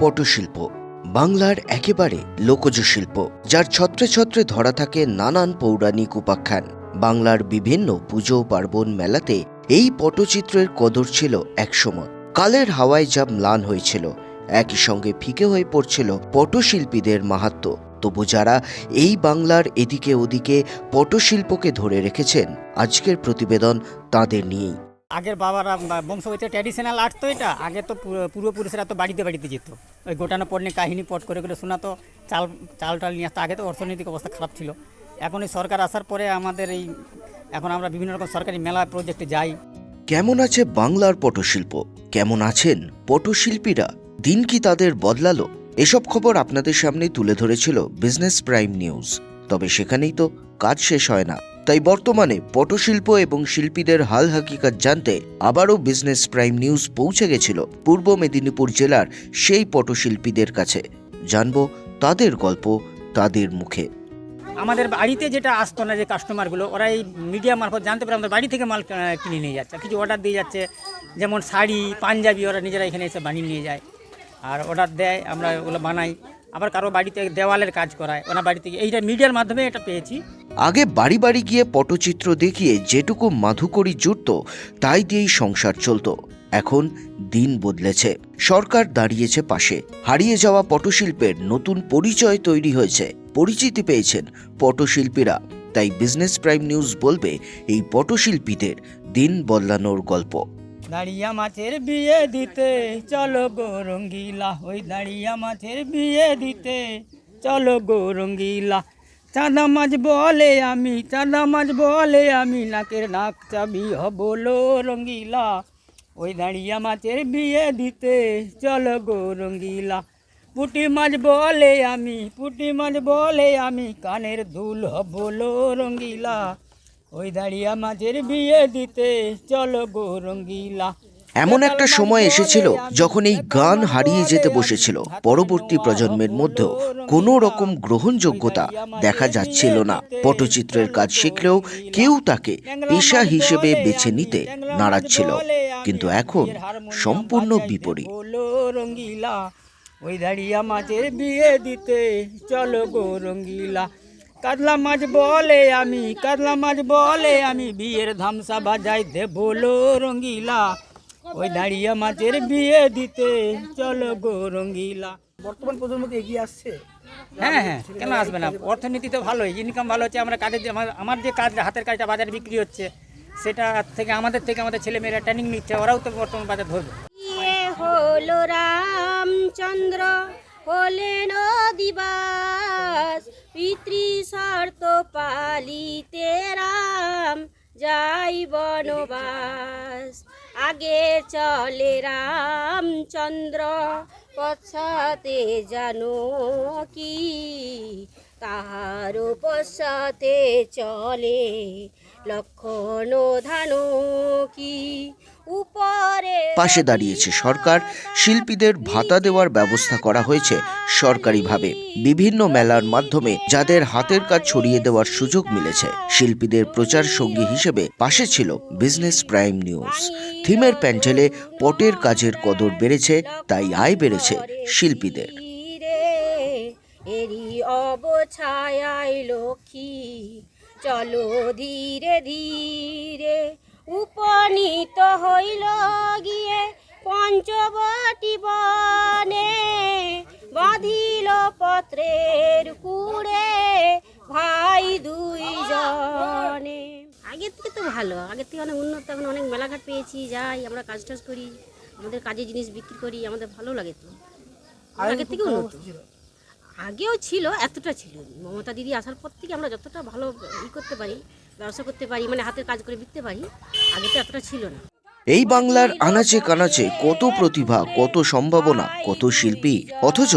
পটশিল্প। বাংলার একেবারে লোকজ শিল্প, যার ছত্রে ছত্রে ধরা থাকে নানান পৌরাণিক উপাখ্যান। বাংলার বিভিন্ন পুজো পার্বণ মেলাতে এই পটচিত্রের কদর ছিল একসময় কালের হাওয়ায় যা ম্লান হয়েছিল, একই সঙ্গে ফিকে হয়ে পড়ছিল পটশিল্পীদের মাহাত্ম। তবু যারা এই বাংলার এদিকে ওদিকে পটশিল্পকে ধরে রেখেছেন, আজকের প্রতিবেদন তাদের নিয়েই। আগের বাবারা বা- বংশগত ট্র্যাডিশনাল আর্ট তো এটা। আগে তো পূর্ব- পূর্বপুরুষেরা তো বাড়িতে বাড়িতে যেত। ওই গোটানো পড়নে কাহিনী পট করে করে শোনাতো চাল চাল টাল নিয়ে আসতো। আগে তো অর্থনৈতিক অবস্থা খারাপ ছিল। এখন এই সরকার আসার পরে আমাদের এই এখন আমরা বিভিন্ন রকম সরকারি মেলা প্রজেক্টে যাই। কেমন আছে বাংলার পটশিল্প? কেমন আছেন পটশিল্পীরা? দিন কি তাদের বদলালো? এসব খবর আপনাদের সামনে তুলে ধরেছিল বিজনেস প্রাইম নিউজ তবে সেখানেই তো কাজ শেষ হয় না। তাই বর্তমানে পটশিল্প এবং শিল্পীদের হাল হাকিকাত জানতে আবারও বিজনেস প্রাইম নিউজ পৌঁছে গেছিল পূর্ব মেদিনীপুর জেলার সেই পটশিল্পীদের কাছে। জানব তাদের গল্প, তাদের মুখে। আমাদের বাড়িতে যেটা আসতো না যে কাস্টমারগুলো ওরা এই মিডিয়া মারফত জানতে পারে, আমাদের বাড়ি থেকে মাল কিনে নিয়ে যাচ্ছে, কিছু অর্ডার দিয়ে যাচ্ছে। যেমন শাড়ি, পাঞ্জাবি ওরা নিজেরা এখানে এসে বানিয়ে নিয়ে যায়। আর অর্ডার দেয়, আমরা ওগুলো বানাই। আবার কারও বাড়িতে দেওয়ালের কাজ করায় ওনার বাড়ি থেকে এইটা মিডিয়ার মাধ্যমে এটা পেয়েছি। আগে বাড়ি বাড়ি গিয়ে পটচিত্র দেখিয়ে যেটুকু মাধুকরী জুটত, তাই দিয়েই সংসার চলতো। এখন দিন বদলেছে। সরকার দাঁড়িয়েছে পাশে। হারিয়ে যাওয়া পটশিল্পের নতুন পরিচয় তৈরি হয়েছে। পরিচিতি পেয়েছেন পটশিল্পীরা। তাই বিজনেস প্রাইম নিউজ বলবে এই পটশিল্পীদের দিন বদলানোর গল্প। দাঁড়িয়া মাছের বিয়ে দিতে চলো গো রঙ্গিলা ওই দাঁড়িয়া মাছের বিয়ে দিতে চলো গো রঙ্গিলা চাঁদা মাছ বলে আমি, চাঁদা মাছ বলে আমি, নাকের নাক চাবি হবলো রঙ্গিলা। ওই দাঁড়িয়া মাছের বিয়ে দিতে চলো গো রঙ্গিলা। পুটি মাছ বলে আমি, পুটি মাছ বলে আমি, কানের দুল হবলো রঙ্গিলা। ওই দাঁড়িয়া মাছের বিয়ে দিতে চলো গো রঙ্গিলা। এমন একটা সময় এসেছিল যখন এই গান হারিয়ে যেতে বসেছিল। পরবর্তী প্রজন্মের মধ্যেও কোনো রকম গ্রহণযোগ্যতা দেখা যাচ্ছিল না। পটচিত্রের কাজ শিখলেও কেউ তাকে পেশা হিসেবে বেছে নিতে নাড়াচ্ছিল কিন্তু এখন সম্পূর্ণ বিপরীত। ওই বিয়ে দিতে চলো গো রঙ্গিলা। কাতলা মাছ বলে আমি, কাতলা মাছ বলে আমি, বিয়ের ধামসা বাজাই দে বলো রঙ্গিলা। ওই দাঁড়িয়া মাছের বিয়ে দিতে। চলো গো রঙ্গিলা। বর্তমান প্রজন্ম কি এগিয়ে আসছে? হ্যাঁ হ্যাঁ কেন আসবে না? অর্থনীতি তো ভালোই ইনকাম ভালো হচ্ছে আমরা কাজের যে- আমার- যে কাজ হাতের কাজটা বাজারে বিক্রি হচ্ছে সেটা থেকে আমাদের থেকে আমাদের ছেলেমেয়েরা ট্রেনিং নিচ্ছে ওরাও তো বর্তমান বাজার ধরবে। হলো রামচন্দ্র হলেন দিবাস পিতৃ শর্ত পালিতে রাম যাই বনবাস। আগে চলে রামচন্দ্র পশ্চাতে জানো কি? তাহার পশ্চাতে চলে লক্ষণ ধানো কি? উপরে পাশে দাঁড়িয়েছে সরকার। শিল্পীদের ভাতা দেওয়ার ব্যবস্থা করা হয়েছে সরকারিভাবে। বিভিন্ন মেলার মাধ্যমে যাদের হাতের কাজ ছড়িয়ে দেওয়ার সুযোগ মিলেছে। শিল্পীদের প্রচার সঙ্গী হিসেবে পাশে ছিল বিজনেস প্রাইম নিউজ। থিমের প্যান্ডেলে পটের কাজের কদর বেড়েছে তাই আয় বেড়েছে শিল্পীদের। এরি লক্ষ্মী। চলো ধীরে ধীরে উপনীত হইল গিয়ে পঞ্চবটি বনে বাঁধিল পত্রের কুড়ে ভাই দুই জনে আগের থেকে তো ভালো আগের থেকে অনেক উন্নত এখন অনেক মেলাঘাট পেয়েছি যাই আমরা কাজ টাজ করি আমাদের কাজের জিনিস বিক্রি করি আমাদের ভালো লাগে তো। আগের থেকে উন্নত। আগেও ছিল এতটা ছিল। মমতা দিদি আসার পর থেকে আমরা যতটা ভালো ই করতে পারি ব্যবসা করতে পারি মানে হাতের কাজ করে বিকতে পারি, আগে তো এতটা ছিল না। এই বাংলার আনাচে কানাচে কত প্রতিভা, কত সম্ভাবনা, কত শিল্পী, অথচ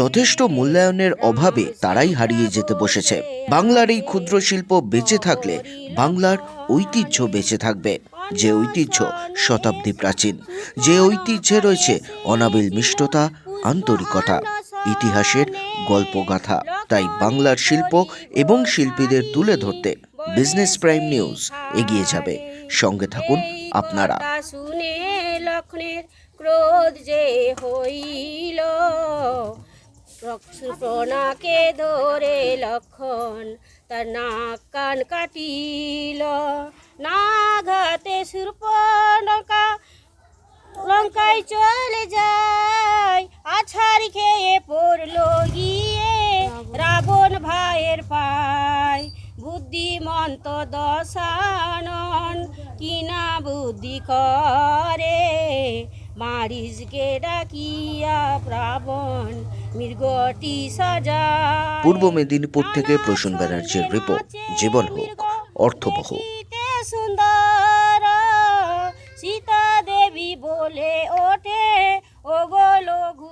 যথেষ্ট মূল্যায়নের অভাবে তারাই হারিয়ে যেতে বসেছে। বাংলার এই ক্ষুদ্র শিল্প বেঁচে থাকলে বাংলার ঐতিহ্য বেঁচে থাকবে। যে ঐতিহ্য শতাব্দী প্রাচীন, যে ঐতিহ্যে রয়েছে অনাবিল মিষ্টতা, আন্তরিকতা, ইতিহাসের গল্পগাথা। তাই বাংলার শিল্প এবং শিল্পীদের তুলে ধরতে বিজনেস প্রাইম নিউজ এগিয়ে যাবে। সঙ্গে থাকুন আপনারা। শুনে লক্ষ্মণের ক্রোধ যে হইল রক্ষণাকে ধরে লক্ষণ তার নাক কান কাটিল। নাঘাতে সুরপনকা লঙ্কায় চলে যায় আছাড় বুদ্ধিমন্ত দশানন কিনা বুদ্ধি করে? মারিস মারিজকে ডাকিয়া রাবণ মৃগটি সাজা। পূর্ব মেদিনীপুর থেকে প্রসূন ব্যানার্জির রিপোর্ট জীবন হোক অর্থবহ। সুন্দর সীতা দেবী বলে ওঠে ও গো লঘু